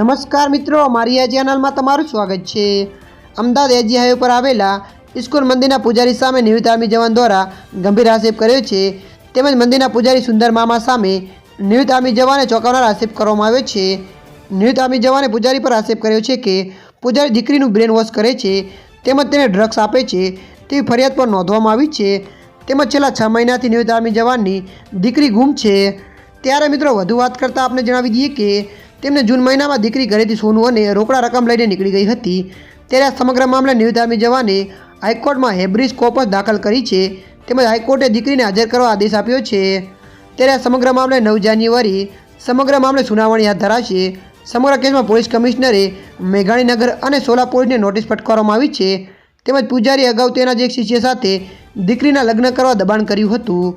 નમસ્કાર મિત્રો, મારી આ ચેનલમાં તમારું સ્વાગત છે. અમદાવાદ એજી હાઈવે પર આવેલા ઇસ્કોન મંદિરના પૂજારી સામે નિવૃત્ત આર્મી જવાન દ્વારા ગંભીર આક્ષેપ કર્યો છે. તેમજ મંદિરના પૂજારી સુંદર મામા સામે નિવૃત્ત આર્મી જવાને ચોંકાવનાર આક્ષેપ કરવામાં આવ્યો છે. નિવૃત્ત આર્મી જવાને પૂજારી પર આક્ષેપ કર્યો છે કે પૂજારી દીકરીનું બ્રેન વોશ કરે છે, તેમજ તેને ડ્રગ્સ આપે છે, તેવી ફરિયાદ પણ નોંધવામાં આવી છે. તેમજ છેલ્લા છ મહિનાથી નિવૃત્ત આર્મી જવાનની દીકરી ગુમ છે. ત્યારે મિત્રો, વધુ વાત કરતાં આપણે જણાવી દઈએ કે તેમને જૂન મહિનામાં દીકરી ઘરેથી સોનું અને રોકડા રકમ લઈને નીકળી ગઈ હતી. ત્યારે આ સમગ્ર મામલે નિવૃત્ત જવાને હાઈકોર્ટમાં હેબ્રિસ કોપસ દાખલ કરી છે. તેમજ હાઈકોર્ટે દીકરીને હાજર કરવા આદેશ આપ્યો છે. ત્યારે આ સમગ્ર મામલે નવ જાન્યુઆરી સમગ્ર મામલે સુનાવણી હાથ ધરાશે. સમગ્ર કેસમાં પોલીસ કમિશનરે મેઘાણીનગર અને સોલા પોલીસને નોટિસ ફટકારવામાં આવી છે. તેમજ પૂજારી અગાઉ તેના જ શિષ્ય સાથે દીકરીના લગ્ન કરવા દબાણ કર્યું હતું.